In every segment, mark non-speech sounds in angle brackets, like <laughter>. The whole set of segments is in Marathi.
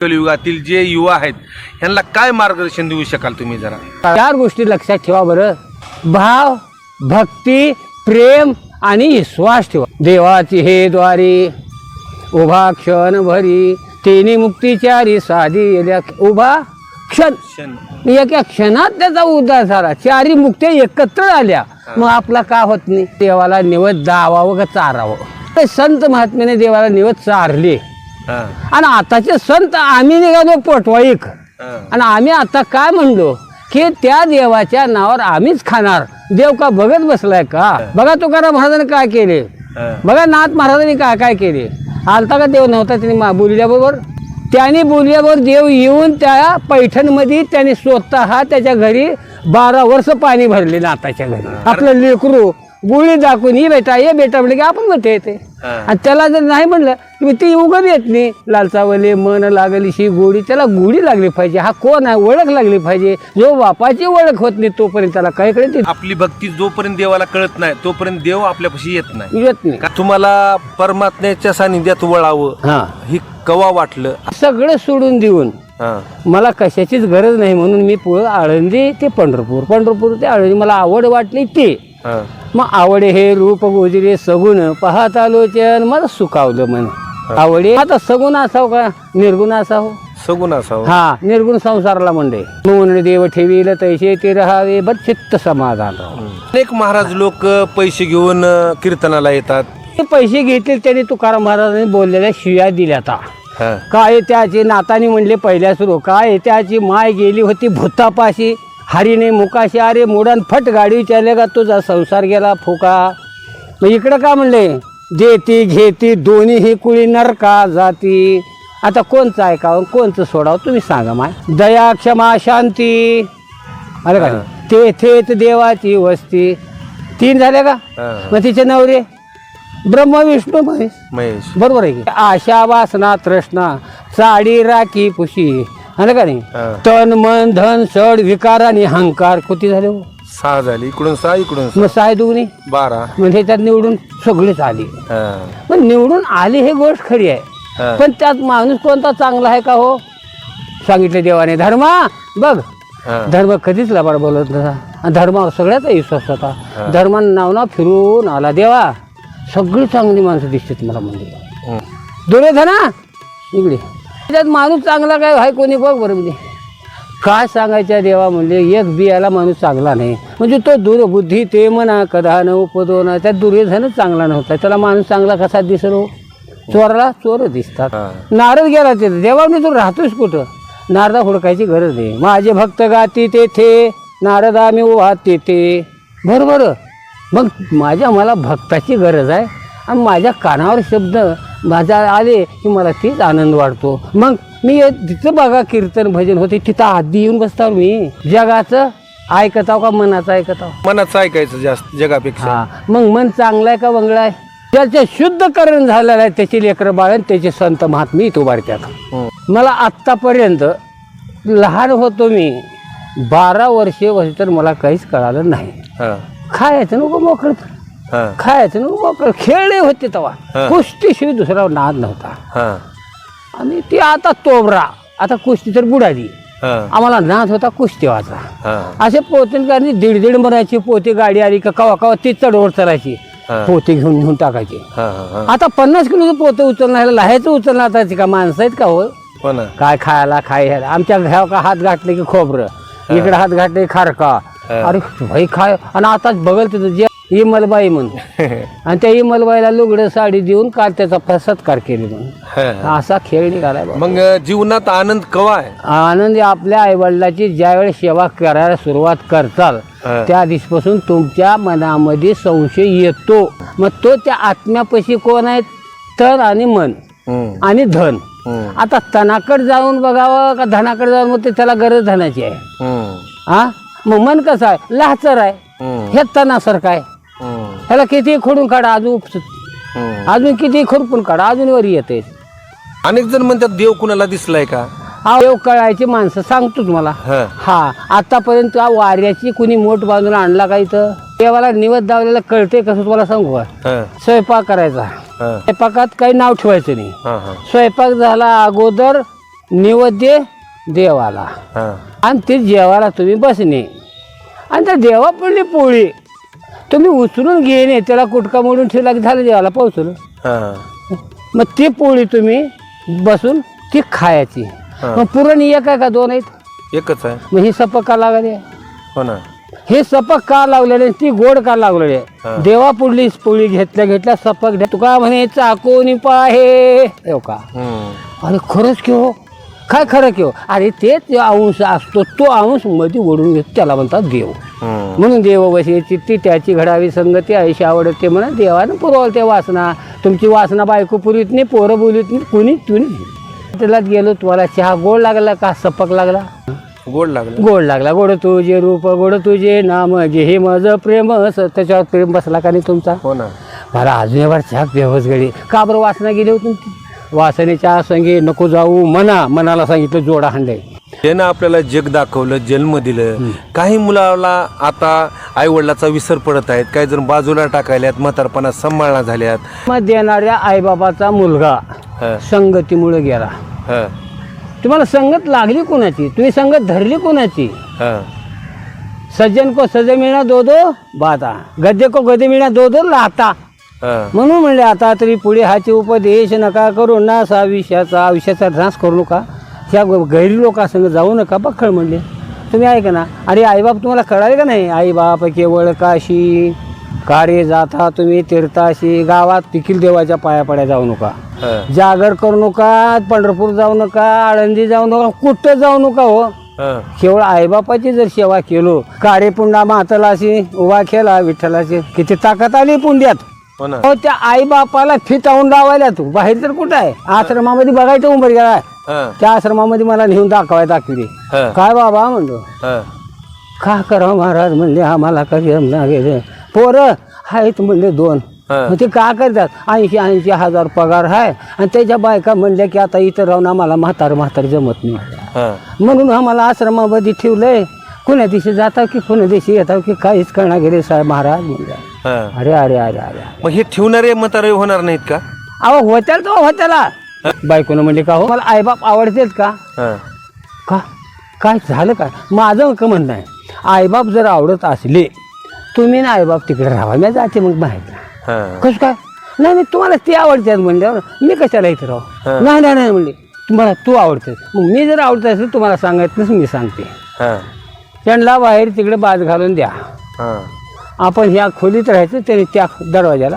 कलियुगातील जे युवा आहेत यांना काय मार्गदर्शन देऊ शकाल तुम्ही जरा? चार गोष्टी लक्षात ठेवा बरं. भाव भक्ती प्रेम आणि विश्वास ठेवा. देवाची हे द्वारी उभा क्षण भरी तिन्ही मुक्तीचारी साधी येल्या. उभा क्षण. क्षण. एका क्षणात त्याचा उद्धार झाला. चारी मुक्त्या एकत्र आल्या. मग आपला का होत नाही? देवाला निवत दावावं का चारावं? ते संत महात्म्याने देवाला निवत चारले. आणि आताचे संत आम्ही निघालो पोटवाईक. आणि आम्ही आता काय म्हणलो? की त्या देवाच्या नावावर आम्हीच खाणार. देव का बघत बसलाय का? बघा तुकाराम महाराजांनी काय केले. बघा नाथ महाराजांनी काय काय केले? आलता का देव नव्हता त्यांनी बोलल्याबरोबर? त्याने बोलल्याबरोबर देव येऊन त्या पैठणमध्ये त्याने स्वतः त्याच्या घरी बारा वर्ष पाणी भरले नाताच्या घरी. आपलं लेकरू गुळी दाखवून ही बेटा ये बेटा म्हणलं की आपण म्हणते येते हा. आणि त्याला जर नाही म्हणलं की ती उगत येत नाही. लालचावले मन लागली शी गोडी त्याला गोडी लागली पाहिजे. हा कोण आहे? ओळख लागली पाहिजे. जो बापाची ओळख होत नाही तोपर्यंत त्याला काय कळते आपली भक्ती जोपर्यंत देवाला कळत नाही तोपर्यंत देव आपल्यापाशी येत नाही. येत नाही. का तुम्हाला परमात्म्याच्या सानिध्यात वळावं हा. ही कवा वाटलं? सगळं सोडून देऊन हा, मला कशाचीच गरज नाही म्हणून मी पुढं आळंदी ते पंढरपूर पंढरपूर ते आळंदी मला आवड वाटली ते. हा, मग आवडे हे रूप गोजरे सगुण पाहत आलोचन मला सुकावलं मन आवडे आता सगुण असावं का? निर्गुण असावं? सगुण असावं. हा निर्गुण संसाराला म्हणले. म्हणून देव ठेवील तैसे ते राहावे बर चित्त समाधान. अनेक महाराज लोक पैसे घेऊन कीर्तनाला येतात. ते पैसे घेतले त्यांनी तुकाराम महाराजांनी बोललेल्या शिव्या दिल्या आता काय त्याची नातानी म्हणले पहिल्या सुरू काय त्याची माय गेली होती भूतापाशी. हरीने मुकाशी अरे मोडान फट गाडी चाले का तुझा संसार गेला फुका? मग इकडं का म्हणले? देती घेती दोन्ही ही कुळी नरका जाती. आता कोणचं ऐकावं कोणचं सोडावं तुम्ही सांगा माय दया क्षमा शांती. अरे का? तेथेच देवाची वस्ती. तीन झाले का. मग तिचे नवरे? ब्रह्म विष्णू महेश. महेश. बरोबर आहे की? आशा वासना तृष्णा साडी राखी पुशी. आहे का नाही? हा. तन मन धन सड विकार आणि अहंकार किती झाले हो? सहा झाली. इकडून सहा इकडून सहा. मग साय दुगणी बारा. म्हणजे त्यात निवडून सगळेच आली. हा, पण निवडून आली हे गोष्ट खरी आहे. हा. पण त्यात माणूस कोणता चांगला आहे का हो? सांगितलं देवाने धर्मा बघ हा. धर्म कधीच लबाड बोलत नव्हता. आणि धर्मावर सगळ्याचा विश्वास होता. धर्मानं नाव ना फिरून आला देवा सगळी चांगली माणसं दिसतात मला म्हणजे हं. दुर्योधना इकडे. त्याच्यात माणूस चांगला काय? हाय कोणी बघ बरं म्हणजे काय सांगायच्या देवा म्हणले? एक बियाला माणूस चांगला नाही. म्हणजे तो दुर्बुद्धी ते म्हणा कदा न उपदोना त्या दुर्योधनच चांगला नव्हता. त्याला माणूस चांगला कसा दिसलो हो? चोराला चोर दिसतात. नारद गेला तिथे. देवा मी तू राहतोस कुठं? नारदा हुडकायची गरज नाही. माझे भक्त गाती तेथे नारदा मी उभा तेथे. बरोबर मग माझ्या मला भक्ताची गरज आहे? आणि माझ्या कानावर शब्द माझा आले की मला तीच आनंद वाटतो मग मी तिथं बघा कीर्तन भजन होते तिथं आधी येऊन बसताव मी. जगाचं ऐकताव का मनाचं ऐकताव? मनाचं ऐकायचं जास्त जगापेक्षा. हा. मग मन चांगलं आहे का वंगळं आहे? त्याचं शुद्धकरण झालेलं आहे त्याची लेकरं बाळ आणि त्याचे संत महात्मे इथं उभारतात हं. मला आत्तापर्यंत लहान होतो मी. बारा वर्षे वर्ष तर मला काहीच कळालं नाही. हा, खायचं नको मोकळं. हा, खायचं खेळले होते तेव्हा. हा. कुस्तीशिवाय दुसरा नाद नव्हता. हा, आणि ती आता तोबरा आता कुस्ती तर बुडाली. हा, आम्हाला नाद होता कुस्तीवाचा हा, असे पोतेंकारनी दीड दीड मरायची पोती गाडी आली का कवा कवा ती चढवड चढायची. हा. पोते घेऊन घेऊन टाकायची. हा, हा. आता पन्नास किलोचं पोते उचलणार लाहायचं उचलणार आता ती का माणसं आहेत का हो? हो ना. काय खायला खायला आमच्या घ्याव का हात घातले की खोबरं? इकडे हात घातले की खारका. अरे भाई खाय आणि आता बघल तिथं जे इमलबाई म्हणून. <laughs> आणि त्या इमलबाईला लुगडं साडी देऊन काल त्याचा सत्कार केले म्हणून. हा. असा खेळ निघालाय बाबा. मग जीवनात आनंद कवा आहे? आनंदी आपल्या आईवडिलाची ज्यावेळेस सेवा करायला सुरुवात करताल. त्या दिवसापासून तुमच्या मनामध्ये संशय येतो. मग तो त्या आत्म्यापाशी कोण आहे? तन आणि मन. आणि धन. आता तणाकडे जाऊन बघावं का धनाकडे जाऊन? मग ते त्याला गरज धनाची आहे. हं, मग मन कसं आहे? लाचर आहे. हं, तणासारखं आहे. ह्याला किती खोडून काढा अजून उपसत. अजून किती खुरपून काढा अजून वर येते. अनेक जण म्हणतात देव कुणाला दिसलाय का? देव कळायची माणसं सांगतो तुम्हाला. हा, हा आतापर्यंत वाऱ्याची कुणी मोठ बांधून आणला का इथं? देवाला निवत दावलेलं कळते कसं तुम्हाला सांगू का? हा, स्वयंपाक करायचा. हा, स्वयंपाकात काही नाव ठेवायचं नाही. हा, हा. स्वयंपाक झाला अगोदर निवेद्य देवाला. हा. आणि ते जेवायला तुम्ही बसणे. आणि त्या देवा पडली पोळी. तुम्ही उचलून घेणे त्याला कुटका मोडून ठेवला की झालं जेवायला पोहोचलं हा. मग ती पोळी तुम्ही बसून ती खायची. हा. मग पुरण एक आहे का दोन आहेत? एकच आहे. मग ही सपक का लागले? हो ना. हे सपक का लावलेले आणि ती गोड का लागलेले? हा. देवा पुढली पोळी घेतल्या घेतल्या सपक घ्या तुका म्हणे चाकोनी पाहे. हो का? हम्म. अरे खरंच की हो? काय खरं की हो? अरे तेच अंश असतो तो अंशमध्ये ओढून घेतो त्याला म्हणतात देव. म्हणून देव वशी चित्ती त्याची घडावी संगती आयुष्य आवडते म्हणा देवानं पुरवल ते वासना. तुमची वासना बायको पुरीत नाही पोरं बोलीत नाही कुणी तुनी त्याला गेलो तुम्हाला चहा गोड लागला का? सपक लागला. गोड लागलं. गोड लागला. गोड तुझे रूप गोड तुझे नाम जे हे माझं प्रेम त्याच्यावर प्रेम बसला का नाही तुमचा? हो ना. मला अजून एवढा चहा बेवस गडी का बरं वासना गेली होती तुमची वासनेच्या संगे नको जाऊ मना मनाला सांगितलं जोडा हांडे त्यानं आपल्याला जग दाखवलं जन्म दिलं. काही मुलाला आता आई वडिलाचा विसर पडत आहेत. काही जण बाजूला टाकायल्यात म्हातारपणा सांभाळणा झाल्यात मग देणाऱ्या आईबाबाचा मुलगा हा, संगतीमुळे गेला. हा, तुम्हाला संगत लागली कोणाची? तुम्ही संगत धरली कोणाची? हा. सज्जन को सजे मिळणार दो दो बाता गद्दे को गदे मिळणार दो दो लाता. म्हणून म्हणले आता तरी पुढे हाचे उपदेश नका करू ना सा आयुष्याचा आयुष्याचा ध्यास करू नका. ह्या गैरी लोकांसंग जाऊ नका बखळ म्हणले. तुम्ही ऐका ना अरे आईबाप तुम्हाला कळाले का नाही? आईबाप केवळ काशी कार्य जाता तुम्ही तीर्थाशी गावात देखील देवाच्या पाया पड्या जाऊ नका. जागर करू नका पंढरपूर जाऊ नका आळंदी जाऊ नका कुठं जाऊ नका हो. केवळ आईबापाची जर सेवा केलो काळे पुंडा मातलाशी उभा केला विठ्ठलाची किती ताकद आली पुंड्यात. हो ना. हो त्या आईबापाला फितावून लावायला तू. बाहेर तर कुठं आहे? आश्रमामध्ये बघायचं उंबर गेला हा, त्या आश्रमामध्ये मला नेऊन दाखवाय दाखवली हा, काय बाबा म्हणलो? हा. का करावं महाराज म्हणले आम्हाला कधी जमणार गेलं पोरं आहेत म्हणले दोन. हा. मग ते का करतात? ऐंशी ऐंशी हजार पगार आहे आणि त्याच्या बायका म्हणल्या की आता इथं राहून आम्हाला म्हातार म्हातार जमत नाही. हा. म्हणून आम्हाला आश्रमामध्ये ठेवलंय. कुण्या दिवशी जाता की कुण्या दिवशी येतात की काहीच करणार गेले साहेब महाराज. म्हणले हा. अरे अरे अरे अरे मग हे ठेवणारे म्हातारे होणार नाहीत का? अहो होत्याल तो होत्याला. बायकोनं म्हणले का हो मला आईबाप आवडतेच का? हा. का? काय झालं काय माझं का म्हणणं आहे. आईबाप जर आवडत असले तुम्ही ना आईबाप तिकडे राहा मी जाते मग बाहेर. हा. कसं काय? नाही नाही तुम्हाला ते आवडतात म्हणल्यावर मी कशाला इथं राहू? हा. नाही नाही नाही म्हणले. तुम्हाला तू आवडतेस. मग मी जर आवडत असेल तुम्हाला सांगायचं मी सांगते. हा. त्यांना बाहेर तिकडे बाज घालून द्या. हा. आपण ह्या खोलीत राहायचं त्याने त्या दरवाजाला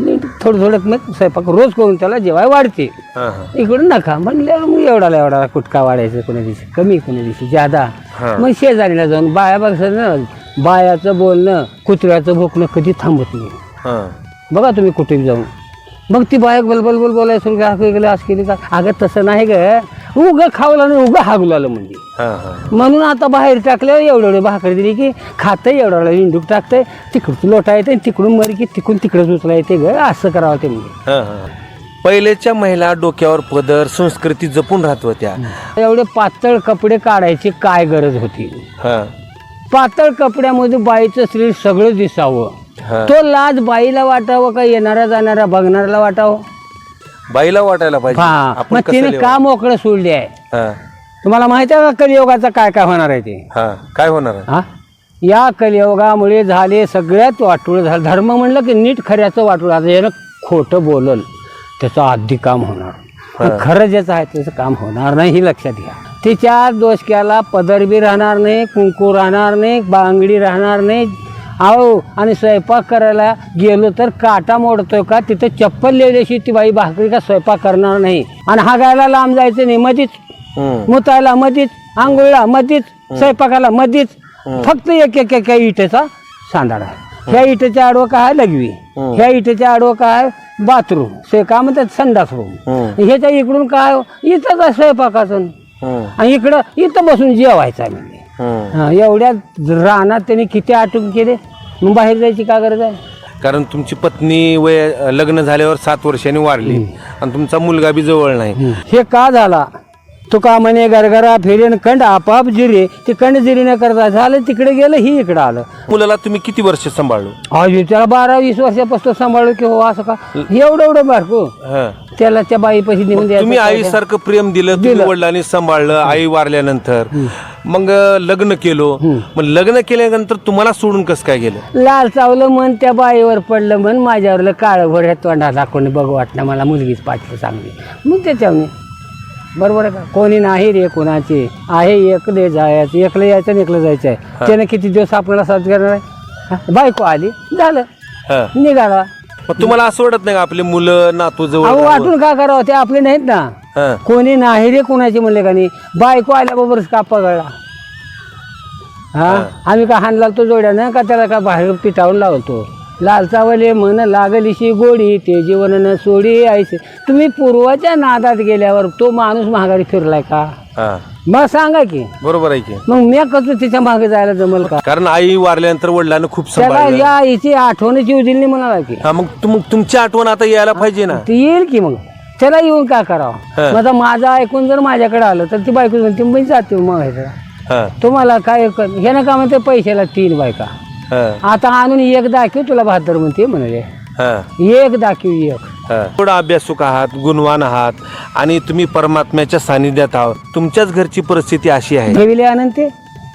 नीट थोडं थोडं मग स्वयंपाक रोज करून त्याला जेवाय वाढते. हा. इकडून नका. म्हणल्यावर मग एवढाला एवढाला कुटका वाढायचं कोणा दिवशी? कमी कोणा दिवशी? जादा हा. मग शेजारीला जाऊन बाया बघायचं ना बायाचं बोलणं कुत्र्याचं भोकणं कधी थांबत नाही. हा. बघा तुम्ही कुठे जाऊन. मग ती बायक बलबल बोल बोलायला सुरू का गेलं असं केली का? अगं तसं नाही ग. उगं खावलं नाही उगं हागलं म्हणजे हा. हा. म्हणून आता बाहेर टाकल्यावर एवढं एवढे भाकर दिली की खातं एवढं इंडूक टाकतंय तिकडचं लोटा येते तिकडून मर की तिकडून तिकडं उचला येते ग असं करावं ते म्हणजे हा. हा. पहिलेच्या महिला डोक्यावर पदर संस्कृती जपून राहत होत्या एवढे पातळ कपडे काढायची काय गरज होती हा. पातळ पातळ कपड्यामध्ये बाईचं शरीर सगळं दिसावं हा. तो लाज बाईला वाटावं का येणारा जाणारा बघणाऱ्याला वाटावं बाईला वाटायला पाहिजे. हा. आपण मग कसं तिने? का मोकळं सोडले आहे? हा. तुम्हाला माहिती आहे का कलियोगाचं काय काय होणार आहे ते? हा. काय होणार? आहे? हा? या कलियोगामुळे झाले सगळ्यात वाटोळ झालं. धर्म म्हणलं की नीट खऱ्याचं वाटोळ. आता यानं खोटं बोलल त्याचं आधी काम होणार. पण खरं ज्याचं आहे त्याचं काम होणार नाही ही लक्षात घ्या. तिच्या दोषक्याला पदर बी राहणार नाही कुंकू राहणार नाही बांगडी राहणार नाही अहो आणि स्वयंपाक करायला गेलो तर काटा मोडतोय का? तिथं चप्पल लिहिल्याशी ती बाई भाकरी का स्वयंपाक करणार नाही. आणि हागायला लांब जायचं नाही मधीच. मुतायला मधीच आंघोळीला मधीच स्वयंपाकाला मधीच. फक्त एक एक एक इटेचा सांदाड आहे ह्या इटेच्या आडवं काय? लघवी ह्या इटेच्या आडवं काय? आहे बाथरूम. से काय म्हणतात? संडास रूम. ह्याच्या इकडून काय? इथं स्वयंपाकाचं. आणि इकडं इथं बसून जेवायचं. हा, एवढ्या रानात त्यांनी किती आटून केले? मग बाहेर जायची का गरज आहे? कारण तुमची पत्नी वय लग्न झाल्यावर सात वर्षांनी वारली. आणि तुमचा मुलगा बी जवळ नाही. हे का झाला? तुका म्हणे गरगरा फिरेन कंड आपाप जिरे. ते कंड जिरी न करता झालं तिकडे गेलं ही इकडं आलं. मुलाला तुम्ही किती वर्ष सांभाळलो? अजून त्याला बारा वीस वर्षापासून सांभाळू की हो असं का? एवढं एवढं बारको. हा. त्याला त्या बाई पैसे निघून द्यायचं तुम्ही आईसारखं प्रेम दिलं तुम्ही वडिलांनी सांभाळलं आई वारल्यानंतर. मग अं, लग्न केलो. मग लग्न केल्यानंतर तुम्हाला सोडून कसं काय गेलं? लाल चावलं मन त्या बाईवर पडलं मन माझ्यावरलं काळं भर तोंडा दाखवणे बघ वाटणं मला मुलगीच पाठलं चांगली. मग त्याच्यावर बरोबर आहे का? कोणी नाही रे कोणाचे. आहे एकले जायचं एकलं यायचं आणि एकलं जायचं आहे. त्यानं किती दिवस आपल्याला साथ करणार आहे? हा? बायको आली झालं. हा. निघाला. मग तुम्हाला असं वाटत नाही का आपले मुलं नातू जवळ अहो राहावं? वाटून का करावं? ते आपले नाहीत ना. हा. कोणी नाही रे कोणाचे म्हणले का नाही. बायको आल्याबरोबरच का पगळला? हा? आम्ही का हाणला तो जोड्यानं का त्याला का बाहेर पिठावून लावतो? लाल चावले मन लागलीशी गोडी ते जीवन न सोडी आयसे तुम्ही पूर्वाच्या नादात गेल्यावर तो माणूस महागारी फिरलाय का? हा. मग सांगा की. बरोबर आहे की. मग मी कसं तिच्यामागे जायला जमल का? कारण आई वारल्यानंतर वडिलांना खूप त्याला सांभाळलं. या हिची आठवणीची म्हणाला की. हा मग तुम तुमची आठवण आता यायला पाहिजे ना. ती येईल की मग? त्याला येऊन काय करावं? माझा माझं ऐकून जर माझ्याकडे आलं तर ती बायको म्हणते मी जाते मग ह्याचं. हा. तुम्हाला काय कर ह्यानं का म्हणते पैशाला तीन बायका. हा. आता आणून एक दाखव तुला बहात्तर म्हणते म्हणाले. हा. एक दाखव एक. थोडं अभ्यासूक आहात गुणवान आहात आणि तुम्ही परमात्म्याच्या सानिध्यात आहात. तुमच्याच घरची परिस्थिती अशी आहे. ठेविले आनंद ते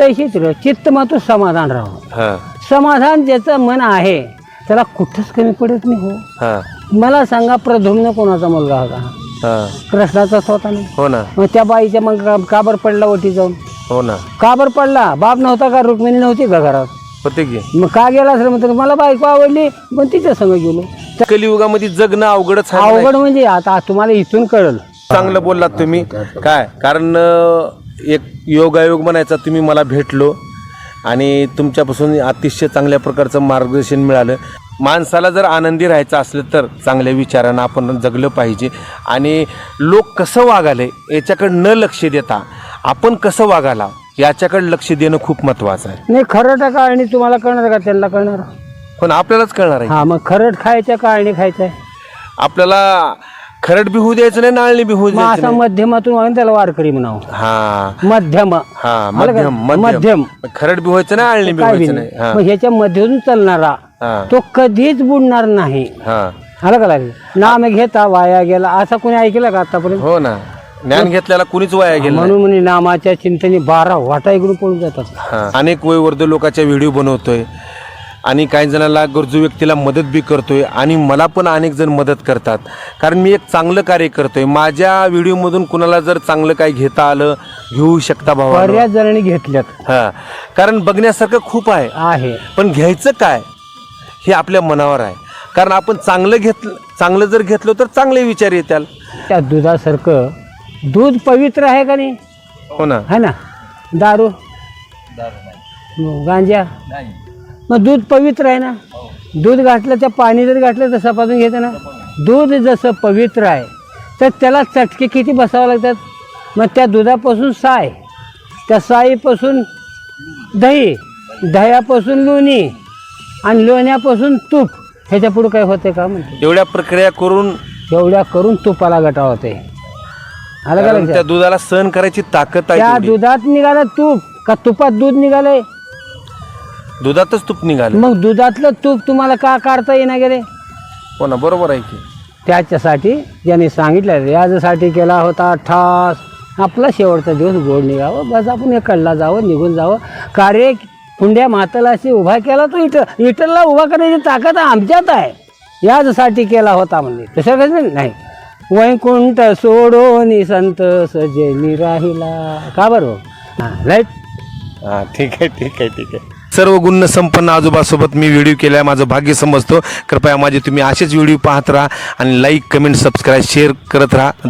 तशीच राह चित्त मात्र समाधान राहो. समाधान ज्याचं मन आहे त्याला कुठंच कमी पडत नाही हो. मला सांगा प्रधुम्न कोणाचा मुलगा होता. कृष्णाचाच होता नाही हो ना. मग त्या बाईच्या मग काबर पडला ओटी जाऊन? हो ना. काबर पडला? बाप नव्हता का? रुक्मिणी नव्हती का घरात? होते की? मग का गेला असेल म्हणतो मला बायको आवडली पण तिच्या संग गेलो. कलियुगामध्ये जगणं अवघडच आहे. अवघड म्हणजे आता तुम्हाला इथून कळल. चांगलं बोललात तुम्ही. काय? कारण अं, एक योगायोग म्हणायचा तुम्ही मला भेटलो आणि तुमच्यापासून अतिशय चांगल्या प्रकारचं मार्गदर्शन मिळालं. माणसाला जर आनंदी राहायचं असलं तर चांगल्या विचारानं आपण जगलं पाहिजे. आणि लोक कसं वागाले याच्याकडे न लक्ष देता आपण कसं वागाला याच्याकडे लक्ष देणं खूप महत्त्वाचं आहे. नाही खरट काळणी तुम्हाला कळणार का? त्यांना कळणार. पण आपल्यालाच कळणार आहे. हा मग खरट खायच्या काळणी खायचंय आपल्याला खरड बी होऊ द्यायचं नाही नाळणी बी होऊ मग द्यायचं असा नाही. मध्यमातून त्याला वारकरी म्हणावं. हा. मध्यम. हा आलं का? मध्यम मध्यम. मध्यम. खरड बी व्हायचं नाही आळणी बी काय बी व्हायचं नाही. नाही. हा. मग ह्याच्या मध्येून चालणारा हा. तो कधीच बुडणार नाही. हा. आलं का लागेल? नाम घेता वाया गेला. असं कोणी ऐकलं का आतापर्यंत? हो ना. ज्ञान घेतल्याला कुणीच वाया गेलं. म्हणून म्हणे नामाच्या चिंतने बारा वाटा इकडून पळून जातात? हा. अनेक वयवर्ध लोकांच्या व्हिडिओ बनवतोय. आणि काही जणांना गरजू व्यक्तीला मदत बी करतोय. आणि मला पण अनेक जण मदत करतात. कारण मी एक चांगलं कार्य करतोय. माझ्या व्हिडिओमधून कुणाला जर चांगलं काही घेता आलं घेऊ शकता भावा बऱ्याच जणांनी घेतल्यात. हा. कारण बघण्यासारखं खूप आहे. आहे. पण घ्यायचं काय? हे आपल्या मनावर आहे. कारण आपण चांगलं घेतलं चांगलं जर घेतलं तर चांगले विचार येतील त्या दुधासारखं दूध पवित्र आहे का नाही? हो ना. है ना? दारू? मग गांजा? मग दूध पवित्र आहे ना? दूध घातलं त्या पाणी जर घातलं तर सपासून घेतं ना दूध जसं पवित्र आहे तर त्याला चटके किती बसावं लागतात? मग त्या दुधापासून साय त्या साईपासून दही दह्यापासून लोणी आणि लोण्यापासून तूप. ह्याच्या पुढं काय होते का म्हणते? एवढ्या प्रक्रिया करून एवढ्या करून तुपाला गटा होते आलं का कारण लक्षात? त्या दुधाला सहन करायची ताकद आहे त्या तेवढी. दुधात निघालं तूप. का तुपात दूध निघालंय? दुधातच तूप निघालं. मग दुधातलं तूप तुम्हाला का काढता येईना गेले? हो ना बरोबर आहे की. त्याच्यासाठी ज्यांनी सांगितलं याच्यासाठी केला होता ठास. आपला शेवटचा दिवस गोड निघावं बस आपण हे जावं निघून जावं. कार्य पुंड्या मातलाशी उभा केला तो इट इटरला उभा करण्याची ताकद आमच्यात आहे. याचसाठी केला होता म्हणजे. तसं कसं नाही. वैकुंठ सोडून संत सजेनी राहिला. का बरं हां? राईट हा ठीक आहे ठीक आहे ठीक आहे. सर्व गुण संपन्न आजोबासोबत मी व्हिडिओ केला आहे माझं भाग्य समजतो. कृपया माझे तुम्ही असेच व्हिडिओ पाहत राहा आणि लाईक कमेंट सबस्क्राईब शेअर करत राहा.